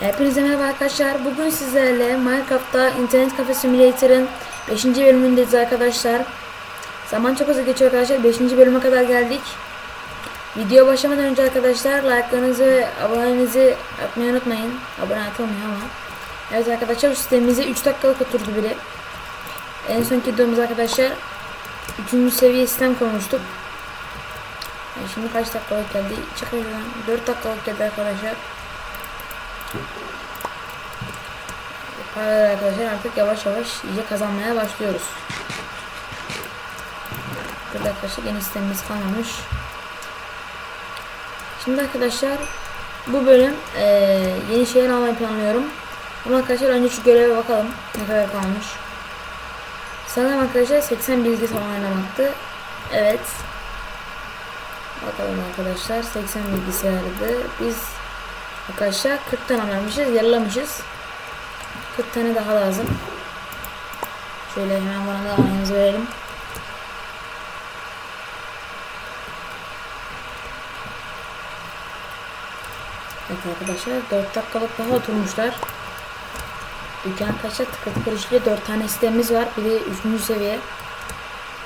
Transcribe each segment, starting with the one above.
Hepinize merhaba arkadaşlar. Bugün sizlerle Minecraft'ta Internet Cafe Simulator'ın 5. bölümündeyiz arkadaşlar. Zaman çok hızlı geçiyor arkadaşlar. 5. bölüme kadar geldik. Video başlamadan önce arkadaşlar like'larınızı ve abonenizi atmayı unutmayın. Abone atılmıyor ama. Evet arkadaşlar bu sistemimize 3 dakikalık oturdu biri. En sonki videomuz arkadaşlar 3. seviye sistem kurmuştuk. Yani şimdi kaç dakikalık geldi? Çıkıyor 4 dakikalık geldi arkadaşlar. Paralar arkadaşlar artık yavaş yavaş iyice kazanmaya başlıyoruz. Burada arkadaşlar yeni sistemimiz kalmamış. Şimdi arkadaşlar bu bölüm eee, yeni şeyler almayı planlıyorum. Ama arkadaşlar önce şu göreve bakalım ne kadar kalmış. Sanırım arkadaşlar 80 bilgi falan oynamaktı. Evet. Bakalım arkadaşlar 80 bilgisayardı. Biz arkadaşlar 40 tane vermişiz, yarılamışız. 40 tane daha lazım. Şöyle hemen bana da aynımızı verelim. Evet arkadaşlar 4 dakikalık daha oturmuşlar. Dükkan arkadaşlar tıkır tıkır işliyor. 4 tane sistemimiz var. Bir de 3. seviye.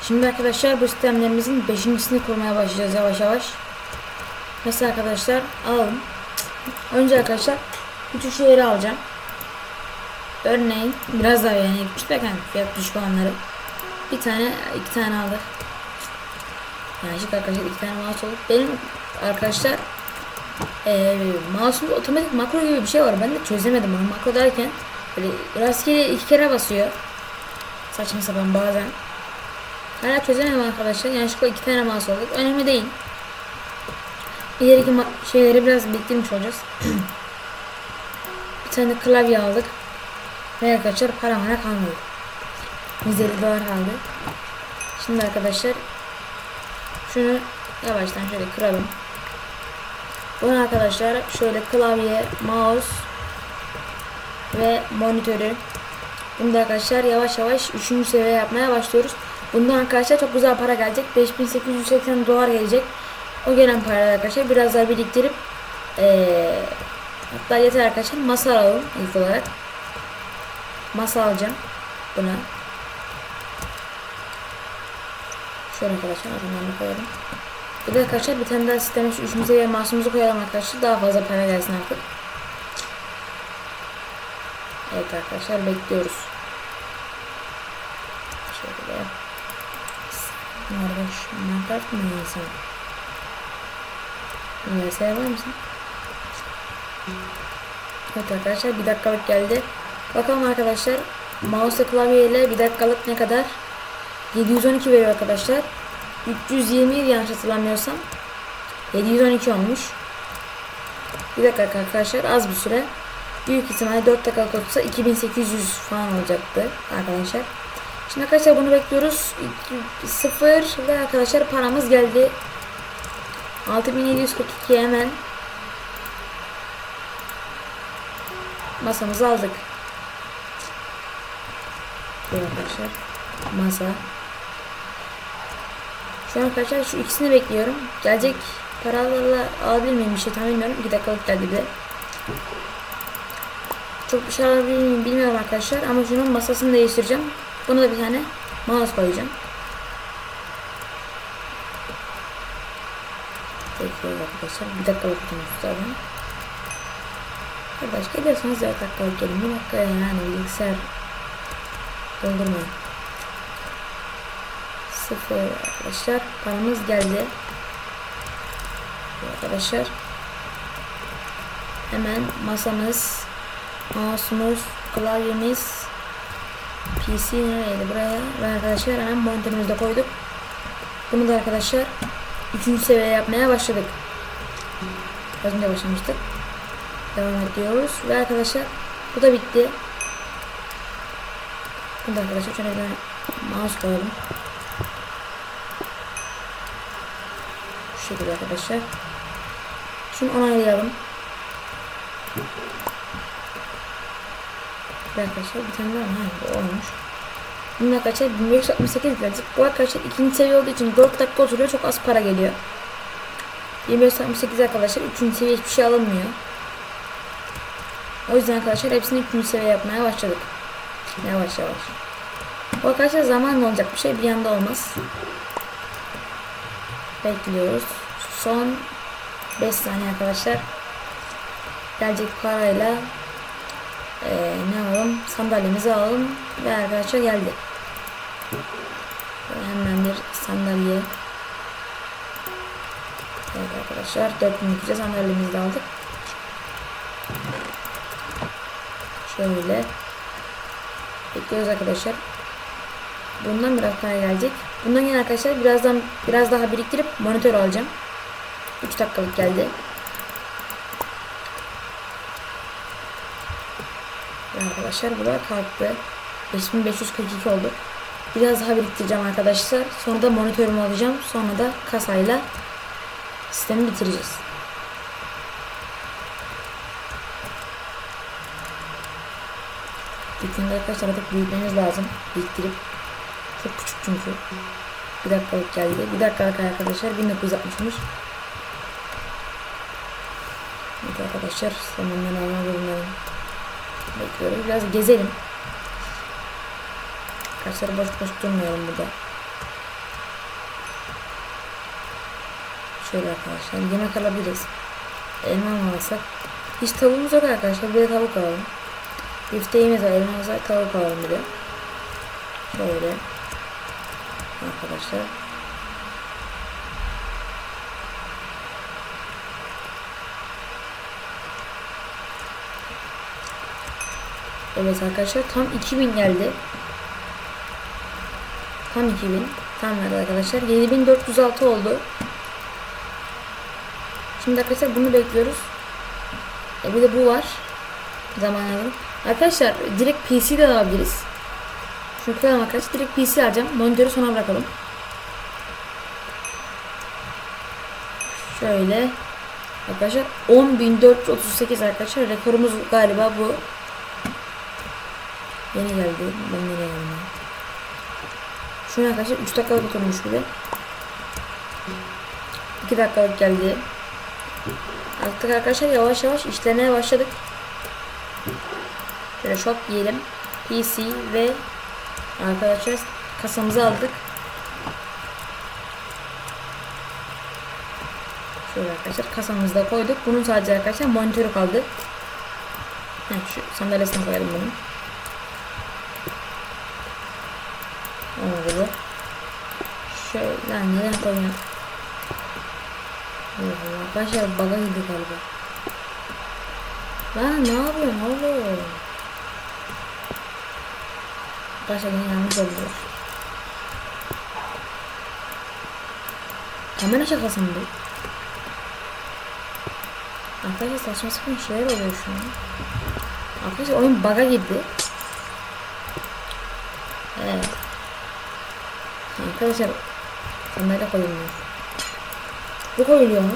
Şimdi arkadaşlar bu sistemlerimizin 5.sini kurmaya başlayacağız yavaş yavaş. Mesela arkadaşlar alalım. Önce arkadaşlar bütün şeyleri alacağım. Örneğin biraz daha yani küçük bakın fiyat düşük olanları. Bir tane iki tane aldık. Yani şık arkadaşlar iki tane mouse oldu. Benim arkadaşlar eee mouse'umda otomatik makro gibi bir şey var. Ben de çözemedim onu. Makro derken böyle rastgele iki kere basıyor. Saçma sapan bazen. Hala çözemedim arkadaşlar. Yanlışlıkla iki tane mouse olduk. Önemli değil. İleriki şeyleri biraz biriktirmiş olacağız. bir tane klavye aldık. Ve arkadaşlar para bana kalmadı. 150 dolar kaldı. Şimdi arkadaşlar şunu yavaştan şöyle kıralım. Bunu arkadaşlar şöyle klavye, mouse ve monitörü. Bunu da arkadaşlar yavaş yavaş 3. seviye yapmaya başlıyoruz. Bundan arkadaşlar çok güzel para gelecek. 5880 dolar gelecek. O gelen paralar arkadaşlar biraz daha biriktirip eee hatta yeter arkadaşlar masa alalım ilk olarak. Masa alacağım buna. Şöyle arkadaşlar adımlarını koyalım. Bir de arkadaşlar bir tane daha sisteme şu üçüncü seviye masumuzu koyalım arkadaşlar. Daha fazla para gelsin artık. Evet arkadaşlar bekliyoruz. Şöyle. Narbaş, Minecraft mı insan? Bilgisayar var mısın? Evet arkadaşlar bir dakikalık geldi. Bakalım arkadaşlar mouse klavye ile bir dakikalık ne kadar? 712 veriyor arkadaşlar. 320 yanlış hatırlamıyorsam. 712 olmuş. Bir dakika arkadaşlar az bir süre. Büyük ihtimalle 4 dakikalık olsa 2800 falan olacaktı arkadaşlar. Şimdi arkadaşlar bunu bekliyoruz. 0 ve arkadaşlar paramız geldi. 6742 hemen masamızı aldık. Böyle arkadaşlar masa. Şu an arkadaşlar şu ikisini bekliyorum. Gelecek paralarla alabilir miyim bir şey tam bilmiyorum. 2 dakikalık geldi bir de. Çok bir şey alabilir miyim bilmiyorum arkadaşlar. Ama şunun masasını değiştireceğim. Buna da bir tane mouse koyacağım. Bekliyoruz arkadaşlar. Bir dakikalık tutmuş zaten. Arkadaş geliyorsanız 4 dakikalık gelin. Bir dakika yani bilgisayar doldurmayın. Sıfır arkadaşlar. Paramız geldi. Arkadaşlar. Hemen masamız, mouse'umuz, klavyemiz, PC nereydi buraya ve arkadaşlar hemen monitörümüzde koyduk. Bunu da arkadaşlar 3. seviye yapmaya başladık. Az önce başlamıştık. Devam ediyoruz ve arkadaşlar bu da bitti. Da arkadaşlar şöyle bir mouse koyalım. Şu şekilde arkadaşlar. Şunu onaylayalım. Ve arkadaşlar bir tane daha olmuş. Bunun arkadaşlar 1568 gelecek. Bu arkadaşlar ikinci seviye olduğu için 4 dakika oturuyor. Çok az para geliyor. 2568 arkadaşlar. Üçüncü seviye hiçbir şey alınmıyor. O yüzden arkadaşlar hepsini 3. seviye yapmaya başladık. Yavaş yavaş. Bu arkadaşlar zamanla olacak bir şey bir anda olmaz. Bekliyoruz. Son 5 saniye arkadaşlar. Gelecek parayla eee, ne alalım? Sandalyemizi alalım. Ve arkadaşlar geldi. Hemen bir sandalye. Evet arkadaşlar 4200'e sandalyemizi de aldık. Şöyle. Bekliyoruz arkadaşlar. Bundan biraz para gelecek. Bundan yine arkadaşlar birazdan biraz daha biriktirip monitör alacağım. 3 dakikalık geldi. Arkadaşlar bu da kalktı. 5542 oldu. Biraz daha biriktireceğim arkadaşlar. Sonra da monitörümü alacağım. Sonra da kasayla sistemi bitireceğiz. Bittiğinde arkadaşlar artık büyütmeniz lazım. Biriktirip. Çok küçük çünkü. Bir dakikalık geldi. Bir dakikalık arkadaşlar 1960'mış. Evet arkadaşlar zamandan alma durumlarını bekliyoruz. Biraz gezelim. Arkadaşlar boş boş durmayalım burada. Şöyle arkadaşlar yemek alabiliriz. Elma alsak? Hiç tavuğumuz yok arkadaşlar. Bir de tavuk alalım. Bifteğimiz var. Elmamız var. Tavuk alalım bir de. Şöyle. Arkadaşlar. Evet arkadaşlar tam 2000 geldi. Tam 2000. Tam verdi arkadaşlar. 7406 oldu. Şimdi arkadaşlar bunu bekliyoruz. E bir de bu var. Zamanında. Arkadaşlar direkt PC de alabiliriz. Şunu koyalım arkadaşlar. Direkt PC alacağım. Monitörü sona bırakalım. Şöyle. Arkadaşlar 10.438 arkadaşlar. Rekorumuz galiba bu. Yeni geldi. Ben yeni geldim. Şunu arkadaşlar 3 dakikalık oturmuş bile. 2 dakikalık geldi. Artık arkadaşlar yavaş yavaş işlemeye başladık. Şöyle shop diyelim. PC ve arkadaşlar kasamızı aldık. Şöyle arkadaşlar kasamızda koyduk. Bunun sadece arkadaşlar monitörü kaldı. Heh, şu sandalyesine koyalım bunu. Bu. Şöyle lan neden? Allah arkadaşlar baga girdi galiba. Lan ne yapıyorsun oğlum? Arkadaşlar yine yanlış oldu. Kamera şakası mı bu? Arkadaşlar saçma sapan şeyler oluyor şu an. Arkadaşlar oyun baga girdi. Evet. Arkadaşlar sandalye koyulmuyor. Bu koyuluyor mu?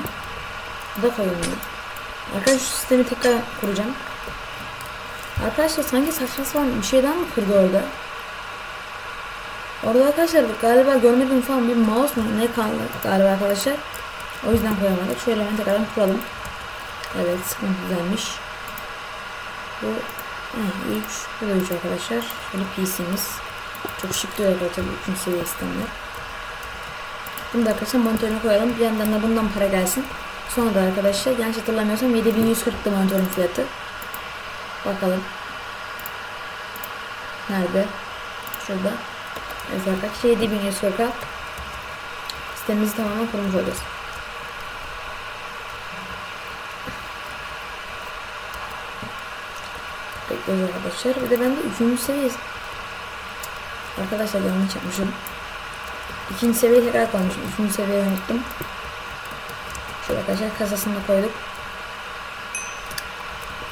Bu da koyulmuyor. Arkadaşlar şu sistemi tekrar kuracağım. Arkadaşlar sanki saçma sapan bir şeyden mi kırdı orada? Orada arkadaşlar galiba görmediğim falan bir mouse mu ne kaldı galiba arkadaşlar. O yüzden koyamadık. Şöyle hemen tekrardan kuralım. Evet sıkıntı güzelmiş. Bu 3. Bu da 3 arkadaşlar. Şöyle PC'miz. Çok şık duruyor tabii 3. seviye sistemler. Bunu da arkadaşlar monitörüne koyalım. Bir yandan da bundan para gelsin. Sonra da arkadaşlar yanlış hatırlamıyorsam 7140'tı monitörün fiyatı. Bakalım. Nerede? Şurada. Evet arkadaşlar 7140'a sistemimizi tamamen kurmuş olacağız. Bekliyoruz arkadaşlar. Bir de ben de 3. seviye Arkadaşlar yanlış yapmışım. İkinci seviye tekrar koymuşum. Üçüncü seviyeyi unuttum. Şöyle arkadaşlar kasasını koyduk.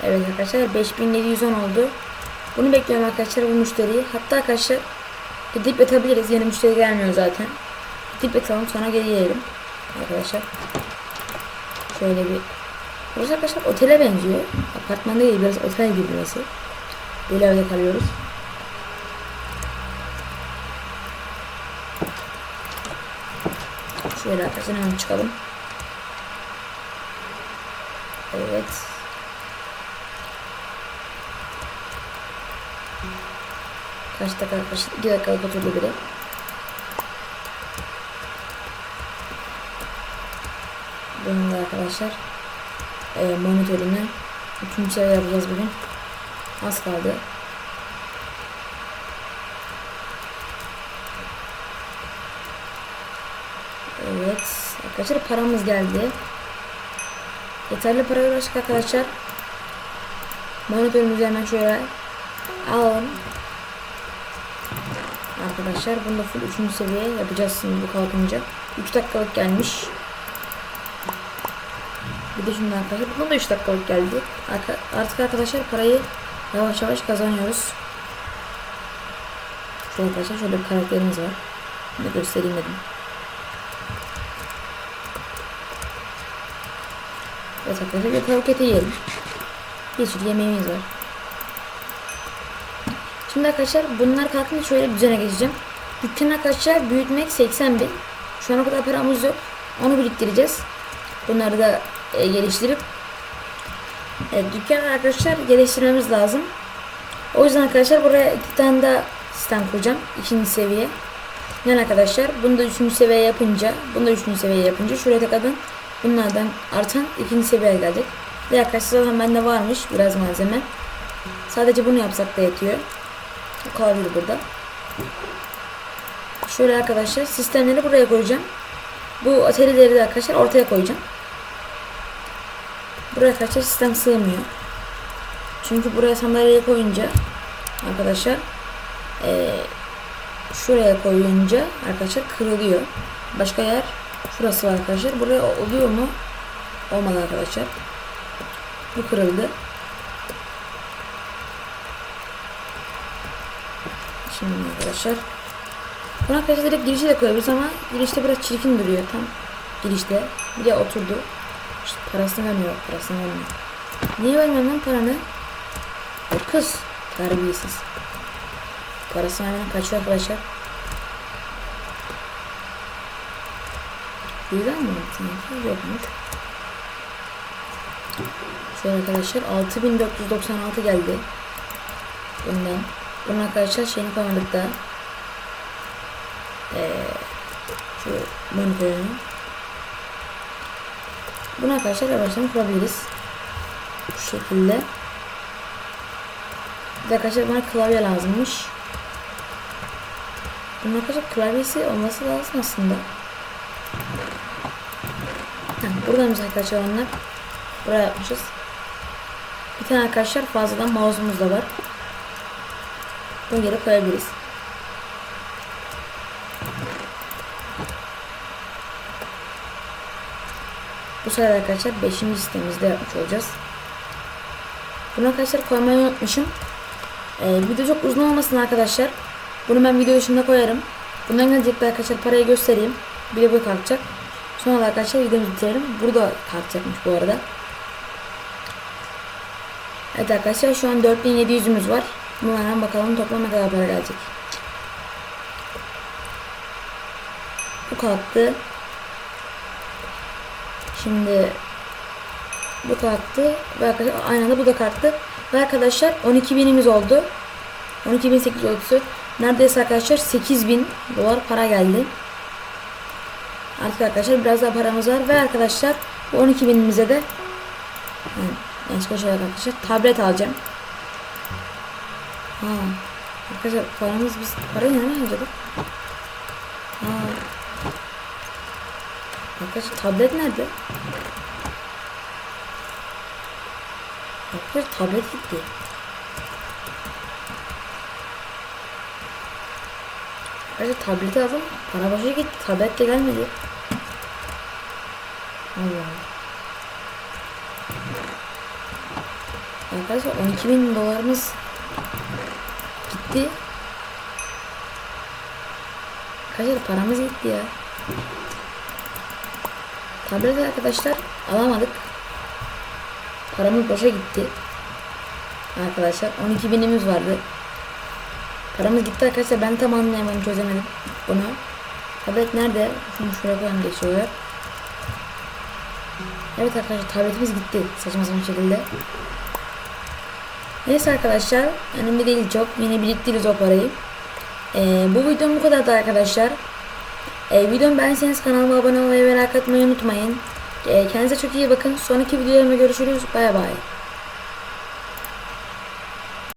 Evet arkadaşlar 5710 oldu. Bunu bekliyorum arkadaşlar bu müşteriyi. Hatta arkadaşlar gidip yatabiliriz. Yeni müşteri gelmiyor zaten. Gidip yatalım sonra geri gelelim. Arkadaşlar. Şöyle bir Burası arkadaşlar otele benziyor. Apartman değil biraz otel gibi burası. Böyle evde kalıyoruz. Böyle arkadaşlar hemen çıkalım. Evet. Kaç dakika arkadaşlar? dakika oturdu bile. Bunun da arkadaşlar e, monitörünü 3. seviye yapacağız bugün. Az kaldı. Arkadaşlar paramız geldi. Yeterli para ulaştık arkadaşlar. Monitörümüzü hemen şöyle alalım. Arkadaşlar bunu da full 3. seviye yapacağız şimdi bu kalkınca. 3 dakikalık gelmiş. Bir de şimdi arkadaşlar buna da 3 dakikalık geldi. Artık arkadaşlar parayı yavaş yavaş kazanıyoruz. Şöyle arkadaşlar şöyle bir karakterimiz var. Bunu göstereyim dedim. Evet arkadaşlar bir tavuk yiyelim. Bir sürü yemeğimiz var. Şimdi arkadaşlar bunlar kalkınca şöyle düzene geçeceğim. Dükkan arkadaşlar büyütmek 80 bin. Şu ana kadar paramız yok. Onu biriktireceğiz. Bunları da e, geliştirip evet, dükkan arkadaşlar geliştirmemiz lazım. O yüzden arkadaşlar buraya iki tane daha sistem kuracağım. ikinci seviye. Yani arkadaşlar bunu da üçüncü seviye yapınca bunu da üçüncü seviye yapınca şuraya tekrardan bunlardan artan ikinci seviyeye gelecek. Ve arkadaşlar zaten bende varmış biraz malzeme. Sadece bunu yapsak da yetiyor. Kalabilir burada. Şöyle arkadaşlar sistemleri buraya koyacağım. Bu atölyeleri de arkadaşlar ortaya koyacağım. Buraya arkadaşlar sistem sığmıyor. Çünkü buraya sandalyeyi koyunca arkadaşlar eee, şuraya koyunca arkadaşlar kırılıyor. Başka yer şurası var arkadaşlar. Buraya oluyor mu? Olmadı arkadaşlar. Bu kırıldı. Şimdi arkadaşlar. Bunu arkadaşlar direkt girişe de koyabiliriz ama girişte biraz çirkin duruyor tam girişte. Bir de oturdu. İşte parasını vermiyor, parasını vermiyor. Niye vermiyorum lan paranı? O kız. Terbiyesiz. Parasını hemen kaçıyor arkadaşlar. Güzel mi? Sanki yokmuş. Şöyle arkadaşlar 6496 geldi. Bundan. Bunun arkadaşlar şeyini koymadık da. Ee, şu monitörünü. Bunu arkadaşlar yavaştan kurabiliriz. Bu şekilde. Bir de arkadaşlar bana klavye lazımmış. Bunun arkadaşlar klavyesi olması lazım aslında. Heh, buradaymış arkadaşlar onlar. Buraya yapmışız. Bir tane arkadaşlar fazladan mouse'umuz da var. Bunu geri koyabiliriz. Bu sefer arkadaşlar 5. sitemizde yapmış olacağız. Bunu arkadaşlar koymayı unutmuşum. Ee, video çok uzun olmasın arkadaşlar. Bunu ben video dışında koyarım. Bundan gelecek arkadaşlar parayı göstereyim. Bir de bu kalkacak. Sonra da arkadaşlar videomuzu bitirelim. Burada kalkacakmış bu arada. Evet arkadaşlar şu an 4700'ümüz var. Bunlardan bakalım toplam ne kadar para gelecek. Bu kalktı. Şimdi bu kalktı ve arkadaşlar aynı anda bu da kalktı. Ve arkadaşlar 12 binimiz oldu. 12.830 neredeyse arkadaşlar 8000 dolar para geldi. Artık arkadaşlar biraz daha paramız var ve arkadaşlar bu 12 binimize de yani, yanlışlıkla şöyle arkadaşlar tablet alacağım. Ha. Arkadaşlar paramız biz parayı nereden harcadık? Ha. Arkadaşlar tablet nerede? Arkadaşlar tablet gitti. Arkadaşlar tableti aldım. Para boşa gitti. Tablet de gelmedi. Allah. Arkadaşlar 12 bin dolarımız gitti. Arkadaşlar paramız gitti ya. Tablet arkadaşlar alamadık. Paramız boşa gitti. Arkadaşlar 12 binimiz vardı. Paramız gitti arkadaşlar. Ben tam anlayamadım çözemedim bunu. Tablet nerede? Şunu şuraya koyalım geçiyorlar. Evet arkadaşlar tabletimiz gitti. Saçma sapan şekilde. Neyse arkadaşlar. Önemli değil çok. Yine biriktiririz o parayı. Ee, bu videom bu kadardı arkadaşlar. Ee, videomu beğenseniz kanalıma abone olmayı ve like atmayı unutmayın. Ee, kendinize çok iyi bakın. Sonraki videolarımda görüşürüz. Bay bay.